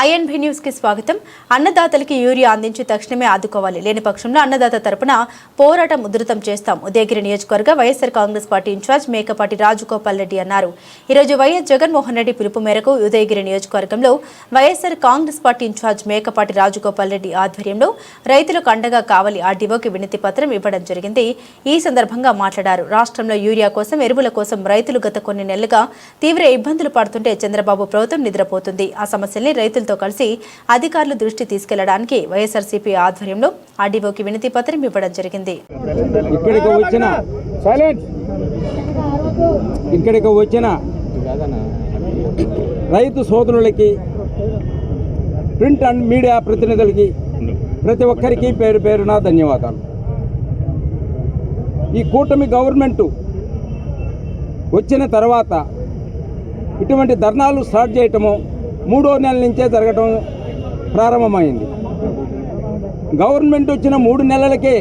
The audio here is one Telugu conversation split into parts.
ఐఎన్బి న్యూస్కి స్వాగతం. అన్నదాతలకి యూరియా అందించి తక్షణమే ఆదుకోవాలి. లేని పక్షంలో అన్నదాత తరపున పోరాటం ఉధృతం చేస్తాం. ఉదయగిరి నియోజకవర్గ వైఎస్ఆర్ కాంగ్రెస్ పార్టీ ఇన్ఛార్జ్ మేకపాటి రాజగోపాల్ రెడ్డి అన్నారు. ఈరోజు వైఎస్ జగన్మోహన్ రెడ్డి పిలుపు మేరకు ఉదయగిరి నియోజకవర్గంలో వైఎస్ఆర్ కాంగ్రెస్ పార్టీ ఇన్ఛార్జ్ మేకపాటి రాజగోపాల్ రెడ్డి ఆధ్వర్యంలో రైతులకు అండగా కావాలి ఆర్డీఓకి వినతి పత్రం ఇవ్వడం జరిగింది. ఈ సందర్భంగా మాట్లాడారు. రాష్ట్రంలో యూరియా కోసం ఎరువుల కోసం రైతులు గత కొన్ని నెలలుగా తీవ్ర ఇబ్బందులు పడుతుంటే చంద్రబాబు ప్రభుత్వం నిద్రపోతుంది. ఆ సమస్యల్ని రైతులు అధికారులతో కలిసి అధికారులు దృష్టి తీసుకెళ్ళడానికి వైఎస్ఆర్సీపీ ఆధ్వర్యంలో ఆర్డీఓకి వినతి పత్రం ఇవ్వడం జరిగింది. ఇక్కడికి వచ్చిన ఇక్కడికి వచ్చిన రైతు సోదరులకి ప్రింట్ అండ్ మీడియా ప్రతినిధులకి ప్రతి ఒక్కరికి పేరు పేరున ధన్యవాదాలు. ఈ కూటమి గవర్నమెంటు వచ్చిన తర్వాత ఇటువంటి ధర్నాలు స్టార్ట్ చేయటము మూడో నెలల నుంచే జరగటం ప్రారంభమైంది. గవర్నమెంట్ వచ్చిన మూడు నెలలకే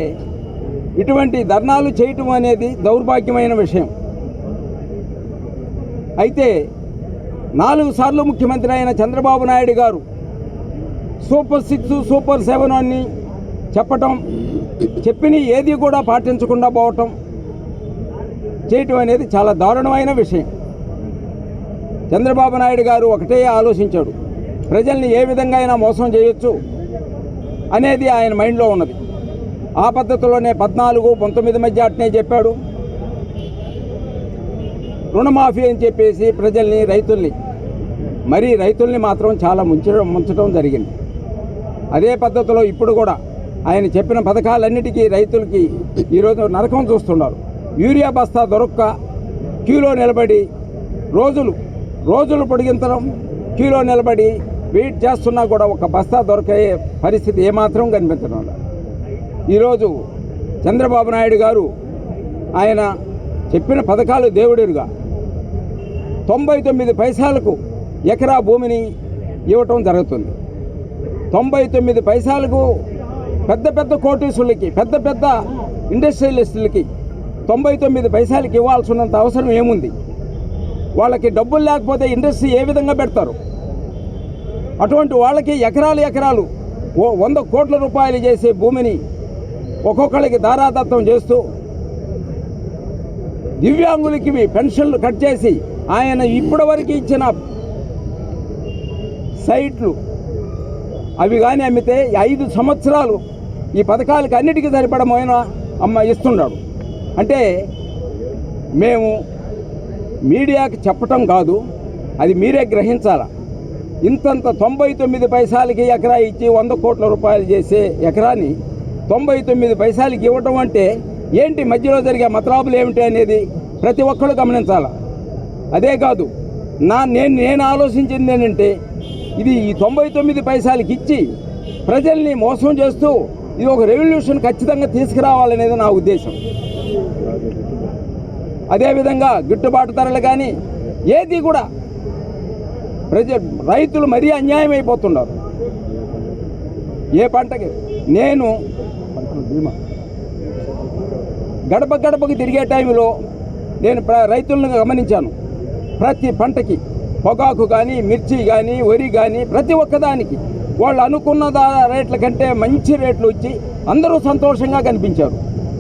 ఇటువంటి ధర్నాలు చేయటం అనేది దౌర్భాగ్యమైన విషయం. అయితే నాలుగు సార్లు ముఖ్యమంత్రి అయిన చంద్రబాబు నాయుడు గారు సూపర్ సిక్స్ సూపర్ సెవెన్ అని చెప్పటం చెప్పిన ఏది కూడా పాటించకుండా పోవటం చేయటం అనేది చాలా దారుణమైన విషయం. చంద్రబాబు నాయుడు గారు ఒకటే ఆలోచించాడు. ప్రజల్ని ఏ విధంగా అయినా మోసం చేయొచ్చు అనేది ఆయన మైండ్లో ఉన్నది. ఆ పద్ధతిలోనే పద్నాలుగు పంతొమ్మిది మధ్య అట్నే చెప్పాడు. రుణమాఫీ అని చెప్పేసి ప్రజల్ని రైతుల్ని మరీ రైతుల్ని మాత్రం చాలా ముంచడం ముంచడం జరిగింది. అదే పద్ధతిలో ఇప్పుడు కూడా ఆయన చెప్పిన పథకాలన్నిటికీ రైతులకి ఈరోజు నరకం చూస్తున్నారు. యూరియా బస్తా దొరక్క క్యూలో నిలబడి రోజులు రోజులు పొడిగించడం క్యూలో నిలబడి వెయిట్ చేస్తున్నా కూడా ఒక బస్తా దొరికే పరిస్థితి ఏమాత్రం కనిపించడం లేదు. ఈరోజు చంద్రబాబు నాయుడు గారు ఆయన చెప్పిన పథకాలు దేవుడిరుగా తొంభై తొమ్మిది పైసలకు ఎకరా భూమిని ఇవ్వటం జరుగుతుంది. తొంభై తొమ్మిది పైసలకు పెద్ద పెద్ద కోటీసులకి పెద్ద పెద్ద ఇండస్ట్రియలిస్టులకి తొంభై తొమ్మిది పైసలకి ఇవ్వాల్సినంత అవసరం ఏముంది? వాళ్ళకి డబ్బులు లేకపోతే ఇండస్ట్రీ ఏ విధంగా పెడతారు? అటువంటి వాళ్ళకి ఎకరాలు ఎకరాలు ఓ వంద కోట్ల రూపాయలు చేసే భూమిని ఒక్కొక్కరికి దారాదత్తం చేస్తూ దివ్యాంగులకి పెన్షన్లు కట్ చేసి ఆయన ఇప్పటివరకు ఇచ్చిన సైట్లు అవి కానీ అమ్మితే ఐదు సంవత్సరాలు ఈ పథకాలకి అన్నిటికీ సరిపడమైన అమ్మ ఇస్తున్నాడు. అంటే మేము మీడియాకి చెప్పటం కాదు అది మీరే గ్రహించాల? ఇంతంత తొంభై తొమ్మిది పైసలకి ఎకరా ఇచ్చి వంద కోట్ల రూపాయలు చేసే ఎకరాని తొంభై తొమ్మిది పైసలకి ఇవ్వటం అంటే ఏంటి మధ్యలో జరిగే మతలాబులు ఏమిటి అనేది ప్రతి ఒక్కరు గమనించాలి? అదే కాదు నా నేను నేను ఆలోచించింది ఏంటంటే ఇది ఈ తొంభై తొమ్మిది పైసలకి ఇచ్చి ప్రజల్ని మోసం చేస్తూ ఇది ఒక రెవల్యూషన్ ఖచ్చితంగా తీసుకురావాలనేది నా ఉద్దేశం. అదేవిధంగా గిట్టుబాటు ధరలు కానీ ఏది కూడా ప్రజ రైతులు మరీ అన్యాయం అయిపోతున్నారు. ఏ పంటకి? నేను గడప గడపకి తిరిగే టైంలో నేను ప్ర- రైతులను గమనించాను. ప్రతి పంటకి పొగాకు కానీ మిర్చి కానీ వరి కానీ ప్రతి ఒక్కదానికి వాళ్ళు అనుకున్న దా- రేట్ల కంటే మంచి రేట్లు వచ్చి అందరూ సంతోషంగా కనిపించారు.